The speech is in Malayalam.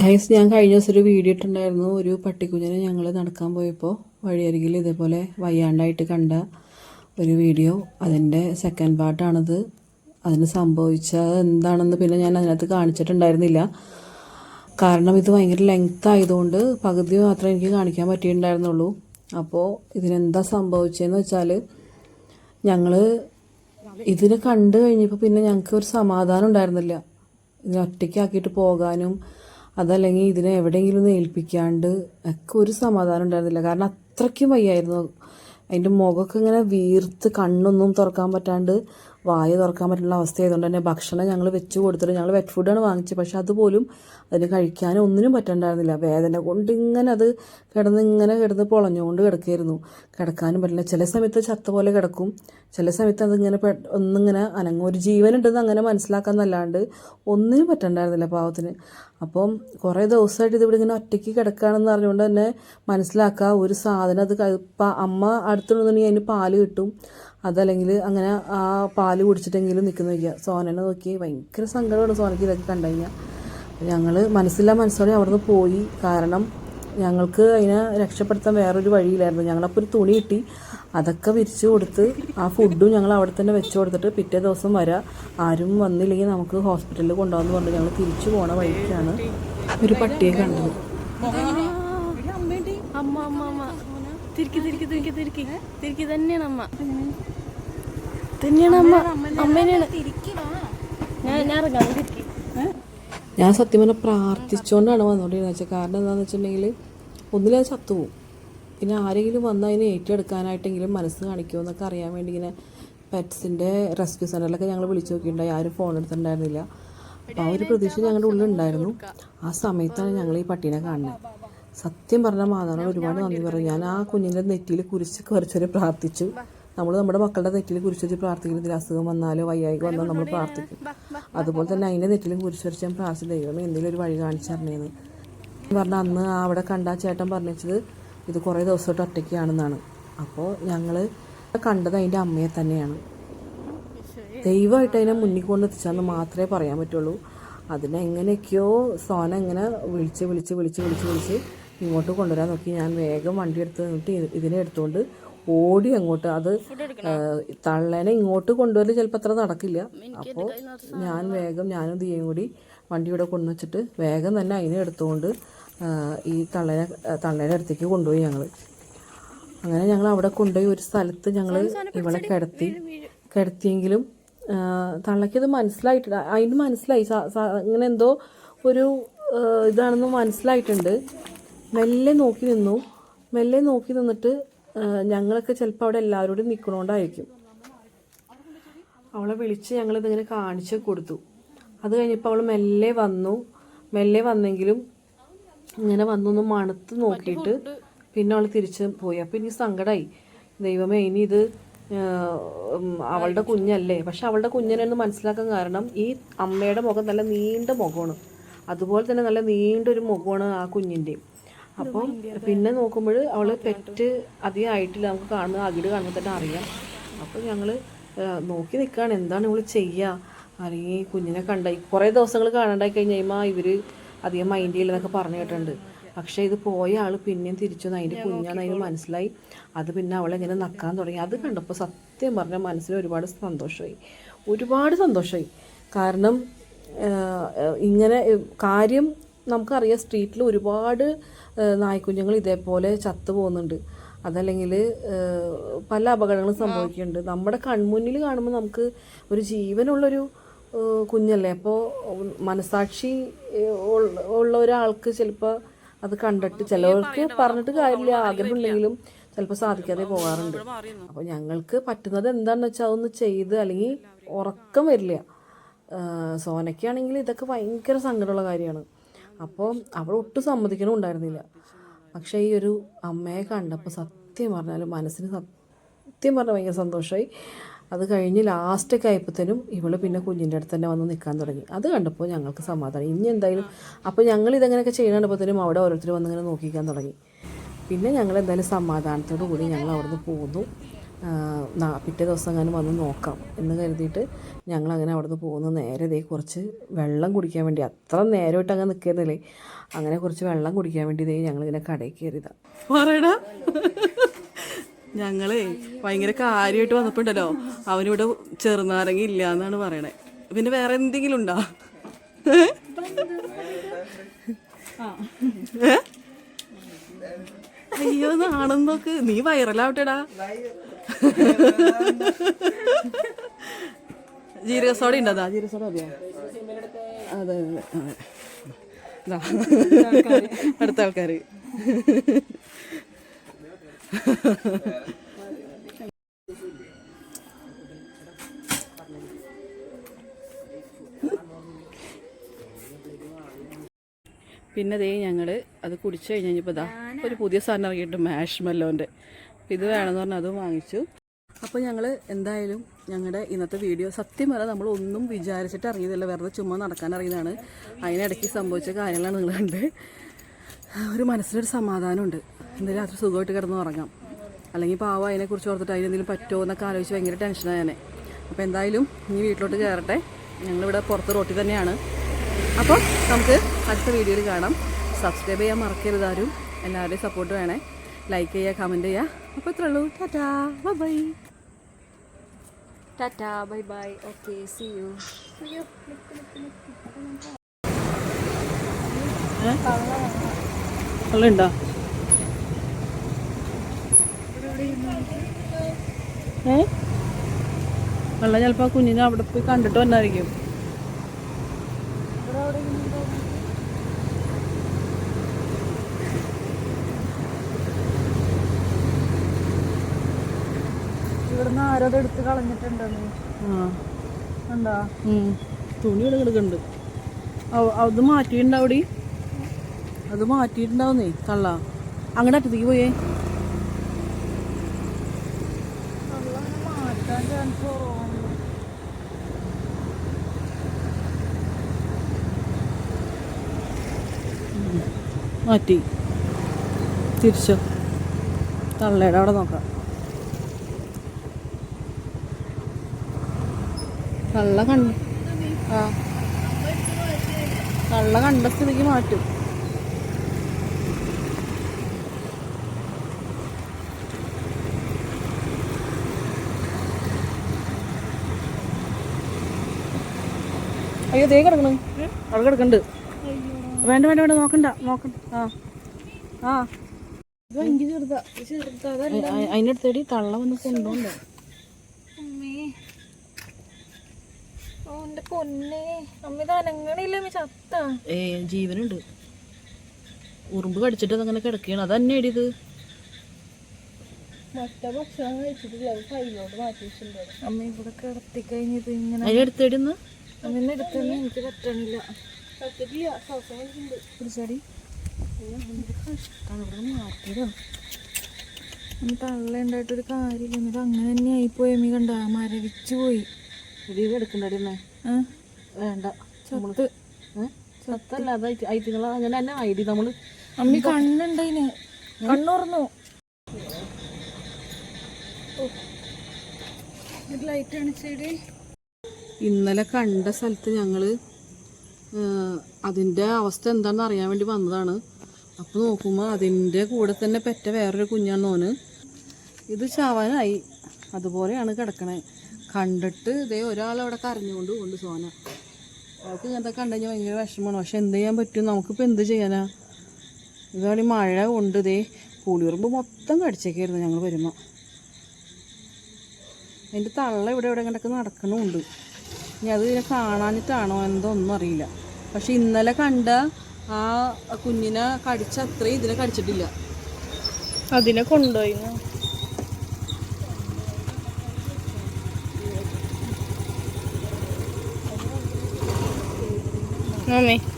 ഗൈസ് ഞാൻ കഴിഞ്ഞ ദിവസം ഒരു വീഡിയോ ഇട്ടുണ്ടായിരുന്നു ഒരു പട്ടിക്കുഞ്ഞിനെ ഞങ്ങൾ നടക്കാൻ പോയപ്പോൾ വഴിയരികിൽ ഇതേപോലെ വയ്യാണ്ടായിട്ട് കണ്ട ഒരു വീഡിയോ അതിന്റെ സെക്കൻഡ് പാർട്ടാണിത് അതിന് സംഭവിച്ചത് എന്താണെന്ന് പിന്നെ ഞാൻ അതിനകത്ത് കാണിച്ചിട്ടുണ്ടായിരുന്നില്ല. കാരണം ഇത് ഭയങ്കര ലെങ്ത് ആയതുകൊണ്ട് പകുതി മാത്രമേ എനിക്ക് കാണിക്കാൻ പറ്റിയിട്ടുണ്ടായിരുന്നുള്ളൂ. അപ്പോൾ ഇതിനെന്താ സംഭവിച്ചതെന്ന് വെച്ചാൽ ഞങ്ങൾ ഇതിനെ കണ്ടു കഴിഞ്ഞപ്പോൾ പിന്നെ ഞങ്ങൾക്ക് ഒരു സമാധാനം ഉണ്ടായിരുന്നില്ല. ഇതിനെ ഒറ്റയ്ക്കാക്കിയിട്ട് പോകാനും അതല്ലെങ്കിൽ ഇതിനെ എവിടെയെങ്കിലും ഒന്ന് ഏൽപ്പിക്കാണ്ട് ഒക്കെ ഒരു സമാധാനം ഉണ്ടായിരുന്നില്ല. കാരണം അത്രയ്ക്കും വയ്യായിരുന്നു. അതിന്റെ മുഖമൊക്കെ ഇങ്ങനെ വീർത്ത് കണ്ണൊന്നും തുറക്കാൻ പറ്റാണ്ട് വായ തുറക്കാൻ പറ്റുന്ന അവസ്ഥയായതുകൊണ്ട് തന്നെ ഭക്ഷണം ഞങ്ങൾ വെച്ച് കൊടുത്തിട്ട് ഞങ്ങൾ വെറ്റ് ഫുഡാണ് വാങ്ങിച്ചത്. പക്ഷെ അതുപോലും അതിന് കഴിക്കാനും ഒന്നിനും പറ്റണ്ടായിരുന്നില്ല. വേദന കൊണ്ട് ഇങ്ങനെ അത് കിടന്ന് ഇങ്ങനെ കിടന്ന് പൊളഞ്ഞുകൊണ്ട് കിടക്കായിരുന്നു. കിടക്കാനും പറ്റില്ല. ചില സമയത്ത് ചത്ത പോലെ കിടക്കും. ചില സമയത്ത് അതിങ്ങനെ ഒന്നിങ്ങനെ അനങ്ങും. ഒരു ജീവനുണ്ടെന്ന് അങ്ങനെ മനസ്സിലാക്കാമെന്നല്ലാണ്ട് ഒന്നിനും പറ്റണ്ടായിരുന്നില്ല പാവത്തിന്. അപ്പം കുറേ ദിവസമായിട്ട് ഇതിവിടെ ഇങ്ങനെ ഒറ്റയ്ക്ക് കിടക്കുകയാണെന്ന് അറിഞ്ഞുകൊണ്ട് തന്നെ മനസ്സിലാക്കുക ഒരു സാധനം അത് അമ്മ അടുത്തുണ്ടെന്നുണ്ടെങ്കിൽ അതിന് പാൽ കിട്ടും. അതല്ലെങ്കിൽ അങ്ങനെ ആ പാൽ കുടിച്ചിട്ടെങ്കിലും നിൽക്കുന്ന വയ്ക്കുക സോനനെ നോക്കി ഭയങ്കര സങ്കടമാണ് സോനയ്ക്ക് ഇതൊക്കെ കണ്ടു കഴിഞ്ഞാൽ ഞങ്ങൾ മനസ്സില്ലാ മനസ്സോടെ അവിടുന്ന് പോയി. കാരണം ഞങ്ങൾക്ക് അതിനെ രക്ഷപ്പെടുത്താൻ വേറൊരു വഴിയില്ലായിരുന്നു. ഞങ്ങളപ്പോൾ ഒരു തുണി കിട്ടി. അതൊക്കെ വിരിച്ചു കൊടുത്ത് ആ ഫുഡും ഞങ്ങൾ അവിടെ തന്നെ വെച്ച് കൊടുത്തിട്ട് പിറ്റേ ദിവസം വരാം. ആരും വന്നില്ലെങ്കിൽ നമുക്ക് ഹോസ്പിറ്റലിൽ കൊണ്ടുപോകാമെന്ന് പറഞ്ഞു. ഞങ്ങൾ തിരിച്ചു പോണ വഴിക്കാണ്. ഒരു പട്ടിയെ കണ്ടത്. അമ്മ അമ്മ അമ്മ. തിരിക്കി തിരിക്കി തിരിക്കി തിരിക്കി. തിരിക്കി തന്നെയാണ് അമ്മ. തന്നെയാണ് അമ്മ. അമ്മേനെയാണ്. ഞാൻ ഞാൻ ഇറങ്ങാം തിരിക്കി. ഞാൻ സത്യം പറഞ്ഞാൽ പ്രാർത്ഥിച്ചുകൊണ്ടാണ് വന്നുകൊണ്ടിരുന്നത് വെച്ചാൽ കാരണം എന്താണെന്ന് വെച്ചിട്ടുണ്ടെങ്കിൽ ഒന്നിലത് ചത്തുപോകും പിന്നെ ആരെങ്കിലും വന്ന് അതിനെ ഏറ്റെടുക്കാനായിട്ടെങ്കിലും മനസ്സ് കാണിക്കുമോ എന്നൊക്കെ അറിയാൻ വേണ്ടി ഇങ്ങനെ പെറ്റ്സിന്റെ റെസ്ക്യൂ സെന്ററിലൊക്കെ ഞങ്ങൾ വിളിച്ചു നോക്കിയിട്ടുണ്ടായി ആരും ഫോൺ എടുത്തിട്ടുണ്ടായിരുന്നില്ല. അപ്പോൾ ആ ഒരു പ്രതീക്ഷ ഞങ്ങളുടെ ഉള്ളിലുണ്ടായിരുന്നു ആ സമയത്താണ് ഞങ്ങൾ ഈ പട്ടീനെ കാണുന്നത് സത്യം പറഞ്ഞ മാതാവിനോട് ഒരുപാട് നന്ദി പറയും. ഞാൻ ആ കുഞ്ഞിന്റെ നെറ്റിയിൽ കുരിശ് കുറച്ചൊരു പ്രാർത്ഥിച്ചു. നമ്മൾ നമ്മുടെ മക്കളുടെ നെറ്റിൽ കുരിശ് വെച്ച് പ്രാർത്ഥിക്കുന്നതിൽ അസുഖം വന്നാലോ വയ്യായിക വന്നാലോ നമ്മൾ പ്രാർത്ഥിക്കും. അതുപോലെ തന്നെ അതിന്റെ നെറ്റിലും കുരിശ് വരച്ച് ഞാൻ പ്രാർത്ഥിച്ചു. ദൈവം എന്തെങ്കിലും ഒരു വഴി കാണിച്ചു തരണേന്ന് പറഞ്ഞ അന്ന് ആ അവിടെ കണ്ട ചേട്ടൻ പറഞ്ഞത് ഇത് കുറേ ദിവസമായിട്ട് ഒറ്റയ്ക്കാണെന്നാണ്. അപ്പോൾ ഞങ്ങൾ കണ്ടത് അതിന്റെ അമ്മയെ തന്നെയാണ്. ദൈവമായിട്ട് അതിനെ മുന്നിൽ കൊണ്ട് എത്തിച്ചാന്ന് മാത്രമേ പറയാൻ പറ്റുള്ളൂ. അതിനെ എങ്ങനെയൊക്കെയോ സോന ഇങ്ങനെ വിളിച്ച് വിളിച്ച് വിളിച്ച് വിളിച്ച് വിളിച്ച് ഇങ്ങോട്ട് കൊണ്ടുവരാൻ നോക്കി. ഞാൻ വേഗം വണ്ടി എടുത്ത് നിന്നിട്ട് ഇതിനെ എടുത്തുകൊണ്ട് ഓടി അങ്ങോട്ട്. അത് തള്ളേനെ ഇങ്ങോട്ട് കൊണ്ടുവരൽ ചിലപ്പോൾ അത്ര നടക്കില്ല. അപ്പോൾ ഞാൻ വേഗം ഞാനും ദിയയും കൂടി വണ്ടി ഇവിടെ കൊണ്ടുവച്ചിട്ട് വേഗം തന്നെ അതിനെ എടുത്തുകൊണ്ട് ഈ തള്ളേനെ തള്ളേനെ അടുത്തേക്ക് കൊണ്ടുപോയി ഞങ്ങൾ അങ്ങനെ ഞങ്ങൾ അവിടെ കൊണ്ടുപോയി ഒരു സ്ഥലത്ത് ഞങ്ങൾ ഇവളെ കിടത്തി. കിടത്തിയെങ്കിലും തള്ളക്കത് തള്ളയ്ക്കത് മനസ്സിലായിട്ടുണ്ട് അതിന് മനസ്സിലായി. ഇങ്ങനെ എന്തോ ഒരു ഇതാണെന്ന് മനസ്സിലായിട്ടുണ്ട്. മെല്ലെ നോക്കി നിന്നു. മെല്ലെ നോക്കി നിന്നിട്ട് ഞങ്ങളൊക്കെ ചിലപ്പോൾ അവിടെ എല്ലാവരോടും നിൽക്കണോണ്ടായിരിക്കും അവളെ വിളിച്ച് ഞങ്ങളിതിങ്ങനെ കാണിച്ച് കൊടുത്തു. അത് കഴിഞ്ഞപ്പോൾ അവൾ മെല്ലെ വന്നു. മെല്ലെ വന്നെങ്കിലും ഇങ്ങനെ വന്നൊന്ന് മണത്ത് നോക്കിയിട്ട് പിന്നെ അവൾ തിരിച്ച് പോയി. അപ്പോൾ എനിക്ക് സങ്കടമായി ദൈവമേ ഇനി ഇത് അവളുടെ കുഞ്ഞല്ലേ? പക്ഷെ അവളുടെ കുഞ്ഞിനെന്ന് മനസ്സിലാക്കാൻ കാരണം ഈ അമ്മയുടെ മുഖം നല്ല നീണ്ട മുഖമാണ്. അതുപോലെ തന്നെ നല്ല നീണ്ടൊരു മുഖമാണ് ആ കുഞ്ഞിന്റെ അപ്പം പിന്നെ നോക്കുമ്പോൾ അവൾ പെറ്റ് അധികം ആയിട്ടില്ല. നമുക്ക് കാണുന്ന അകിട് കാണുമ്പോൾ തന്നെ അറിയാം. അപ്പോൾ ഞങ്ങൾ നോക്കി നിൽക്കുകയാണ് എന്താണ് ഇവൾ ചെയ്യുക അല്ലെങ്കിൽ കുഞ്ഞിനെ കണ്ട കുറേ ദിവസങ്ങൾ കാണണ്ടായി കഴിഞ്ഞ് കഴിയുമ്പോൾ ഇവർ അധികം മൈൻഡ് ചെയ്യില്ലെന്നൊക്കെ പറഞ്ഞു കേട്ടിട്ടുണ്ട്. പക്ഷേ ഇത് പോയ ആൾ പിന്നെയും തിരിച്ചു വന്ന് അതിന്റെ കുഞ്ഞാന്ന് അതിന് മനസ്സിലായി. അത് പിന്നെ അവളെ ഇങ്ങനെ നക്കാൻ തുടങ്ങി. അത് കണ്ടപ്പോൾ സത്യം പറഞ്ഞാൽ മനസ്സിന് ഒരുപാട് സന്തോഷമായി ഒരുപാട് സന്തോഷമായി കാരണം ഇങ്ങനെ കാര്യം നമുക്കറിയാം സ്ട്രീറ്റിൽ ഒരുപാട് നായ്ക്കുഞ്ഞുങ്ങൾ ഇതേപോലെ ചത്തു പോകുന്നുണ്ട്. അതല്ലെങ്കിൽ പല അപകടങ്ങളും സംഭവിക്കുന്നുണ്ട്. നമ്മുടെ കൺമുന്നിൽ കാണുമ്പോൾ നമുക്ക് ഒരു ജീവനുള്ളൊരു കുഞ്ഞല്ലേ? അപ്പോൾ മനസാക്ഷി ഉള്ള- ഒരാൾക്ക് ചിലപ്പോൾ അത് കണ്ടിട്ട് ചിലവർക്ക് പറഞ്ഞിട്ട് കാര്യമില്ല. ആഗ്രഹമുണ്ടെങ്കിലും ചിലപ്പോൾ സാധിക്കാതെ പോകാറുണ്ട്. അപ്പോൾ ഞങ്ങൾക്ക് പറ്റുന്നത് എന്താണെന്ന് വെച്ചാൽ അതൊന്ന് ചെയ്ത് അല്ലെങ്കിൽ ഉറക്കം വരില്ല. സോനയ്ക്കാണെങ്കിൽ ഇതൊക്കെ ഭയങ്കര സങ്കടമുള്ള കാര്യമാണ്. അപ്പോൾ അവൾ ഒട്ടും സമ്മതിക്കണമുണ്ടായിരുന്നില്ല പക്ഷേ ഈ ഒരു അമ്മയെ കണ്ടപ്പോൾ സത്യം പറഞ്ഞാൽ മനസ്സിന് സത്യം പറഞ്ഞാൽ ഭയങ്കര സന്തോഷമായി അത് കഴിഞ്ഞ് ലാസ്റ്റൊക്കെ ആയപ്പോഴത്തേനും ഇവൾ പിന്നെ കുഞ്ഞിന്റെ അടുത്ത് തന്നെ വന്ന് നിൽക്കാൻ തുടങ്ങി. അത് കണ്ടപ്പോൾ ഞങ്ങൾക്ക് സമാധാനം. ഇനി എന്തായാലും അപ്പോൾ ഞങ്ങൾ ഇതങ്ങനെയൊക്കെ ചെയ്യണ കണ്ടപ്പോഴത്തേനും അവിടെ ഓരോരുത്തർ വന്നിങ്ങനെ നോക്കിക്കാൻ തുടങ്ങി. പിന്നെ ഞങ്ങൾ എന്തായാലും സമാധാനത്തോടു കൂടി ഞങ്ങൾ അവിടുന്ന് പോന്നു. പിറ്റേ ദിവസം അങ്ങനെ വന്ന് നോക്കാം എന്ന് കരുതിയിട്ട് ഞങ്ങൾ അങ്ങനെ അവിടെ നിന്ന് പോകുന്ന നേരെ ദേ കുറച്ച് വെള്ളം കുടിക്കാൻ വേണ്ടി അത്ര നേരമായിട്ട് അങ്ങ് നിൽക്കുന്നില്ലേ? അങ്ങനെ കുറച്ച് വെള്ളം കുടിക്കാൻ വേണ്ടി ദേ ഞങ്ങളിങ്ങനെ കടയിൽ കയറിയതാണ് പറയടാ. ഞങ്ങളേ ഭയങ്കര കാര്യമായിട്ട് വന്നപ്പോണ്ടല്ലോ അവനിവിടെ ചെറുനാരങ്ങ ഇല്ല എന്നാണ് പറയണേ. പിന്നെ വേറെ എന്തെങ്കിലും ഉണ്ടോ? ഏ? അയ്യോ നാണെന്ന് നോക്ക്. നീ വൈറലാവട്ടെടാ. ജീരക സോഡ ഉണ്ടതാ. ജീരക സോഡ അതെ അതെ. അടുത്ത ആൾക്കാര്. പിന്നെ ദേ ഞങ്ങൾ അത് കുടിച്ചു കഴിഞ്ഞ് കഴിഞ്ഞപ്പോൾ ഇതാ ഒരു പുതിയ സാധനം ഇറങ്ങിയിട്ട് മാഷ് മെല്ലോന്റെ ഇത് വേണമെന്ന് പറഞ്ഞാൽ അത് വാങ്ങിച്ചു. അപ്പോൾ ഞങ്ങൾ എന്തായാലും ഞങ്ങളുടെ ഇന്നത്തെ വീഡിയോ സത്യം പറഞ്ഞാൽ നമ്മൾ ഒന്നും വിചാരിച്ചിട്ട് ഇറങ്ങിയതല്ല വെറുതെ ചുമ്മാ നടക്കാൻ ഇറങ്ങിയതാണ്. അതിനിടയ്ക്ക് സംഭവിച്ച കാര്യങ്ങളാണ് നിങ്ങൾ കണ്ട്. ഒരു മനസ്സിലൊരു സമാധാനമുണ്ട്. എന്തായാലും രാത്രി സുഖമായിട്ട് കിടന്ന് ഉറങ്ങാം. അല്ലെങ്കിൽ പാവം അതിനെക്കുറിച്ച് ഓർത്തിട്ട് അതിനെന്തെങ്കിലും പറ്റുമോ എന്നൊക്കെ ആലോചിച്ച് ഭയങ്കര ടെൻഷനാണ് ഞാൻ അപ്പോൾ എന്തായാലും ഇനി വീട്ടിലോട്ട് കയറട്ടെ ഞങ്ങളിവിടെ പുറത്ത് റോട്ടിൽ തന്നെയാണ്. അപ്പോൾ നമുക്ക് അടുത്ത വീഡിയോയിൽ കാണാം. സബ്സ്ക്രൈബ് ചെയ്യാൻ മറക്കരുത് ആരും. എല്ലാവരുടെയും സപ്പോർട്ട് വേണേ. ലൈക്ക് ചെയ്യുക കമന്റ് ചെയ്യുക. അപ്പോൾ ഇത്രേ ഉള്ളൂ. Tata bye bye tata bye bye okay see you ഏ? വെള്ളം ചിലപ്പോൾ കുഞ്ഞിനെ അവിടെ പോയി കണ്ടിട്ട് വന്നായിരിക്കും. ഇവിടുന്ന് ആരോട് എടുത്ത് കളഞ്ഞിട്ടുണ്ടെന്ന്. ഉം. തുണി അവ- അത് മാറ്റിയിട്ടുണ്ടാവടി അത് മാറ്റിയിട്ടുണ്ടാവുന്നേ കള്ള. അങ്ങടെ അറ്റത്തേക്ക് പോയേ. മാറ്റി. തിരിച്ചോ. തള്ളയുടെ അവിടെ നോക്കാം. തള്ള കണ്ട. ആ. കള്ള കണ്ട സ്ഥിതിക്ക് മാറ്റും. അയ്യോ തേ കിടക്കണു. അവിടെ കിടക്കണ്ട്. വേണ്ട വേണ്ട വേണ്ട നോക്കണ്ട നോക്കണ്ട. ആ. ആ. അതിനടുത്തേടി തള്ള വന്ന് കൊണ്ടോണ്ടോ അമ്മേ പൊന്നെ. അമ്മ അമ്മ ചത്ത. ഏ ജീവനുണ്ട്. ഉറുമ്പ് കടിച്ചിട്ട് അതങ്ങനെ കിടക്കുകയാണ് അതന്നെ തന്നെ ഇത്. മറ്റേ ഭക്ഷണം കഴിച്ചിട്ടില്ല. അത് കയ്യിലോട്ട് മാറ്റി വെച്ചിട്ടുണ്ട്. അമ്മ ഇവിടെ കിടത്തി കഴിഞ്ഞത് ഇങ്ങനെ അങ്ങനെ എടുത്തൊന്നും എനിക്ക് പറ്റണില്ല. പറ്റില്ല കാര്യമില്ല. എന്നിട്ട് അങ്ങനെ തന്നെ ആയിപ്പോയി. അമ്മ കണ്ട? മരവിച്ചു പോയി. വേണ്ട. സത്തല്ല അത് അങ്ങനെ തന്നെ ഐഡി അമ്മ കണ്ണുറന്നു. ലൈറ്റ് അണിച്ചേടി ഇന്നലെ കണ്ട സ്ഥലത്ത് ഞങ്ങൾ അതിന്റെ അവസ്ഥ എന്താണെന്ന് അറിയാൻ വേണ്ടി വന്നതാണ്. അപ്പോൾ നോക്കുമ്പോൾ അതിന്റെ കൂടെ തന്നെ പെറ്റ വേറൊരു കുഞ്ഞാണ് ഓന്. ഇത് ചാവാനായി. അതുപോലെയാണ് കിടക്കണേ. കണ്ടിട്ട് ഇതേ ഒരാളവിടെ കരഞ്ഞുകൊണ്ട് കൊണ്ട് സോന. അവൾക്ക് ഇങ്ങനത്തെ കണ്ടുകഴിഞ്ഞാൽ ഭയങ്കര വിഷമമാണ്. പക്ഷെ എന്ത് ചെയ്യാൻ പറ്റും? നമുക്കിപ്പോൾ എന്ത് ചെയ്യാനാ? ഇതാണെങ്കിൽ മഴ കൊണ്ട് ഇതേ പുളിയുറുമ്പ് മൊത്തം കടിച്ചേക്കായിരുന്നു ഞങ്ങൾ വരുമ്പോൾ അതിന്റെ തള്ള ഇവിടെ ഇവിടെ കണ്ടൊക്കെ നടക്കണമുണ്ട് ഇനി അത് ഇതിനെ കാണാനിട്ടാണോ എന്തോ ഒന്നും അറിയില്ല. പക്ഷെ ഇന്നലെ കണ്ട ആ കുഞ്ഞിനെ കടിച്ച അത്രയും ഇതിനെ കടിച്ചിട്ടില്ല. അതിനെ കൊണ്ടുപോയി Amém.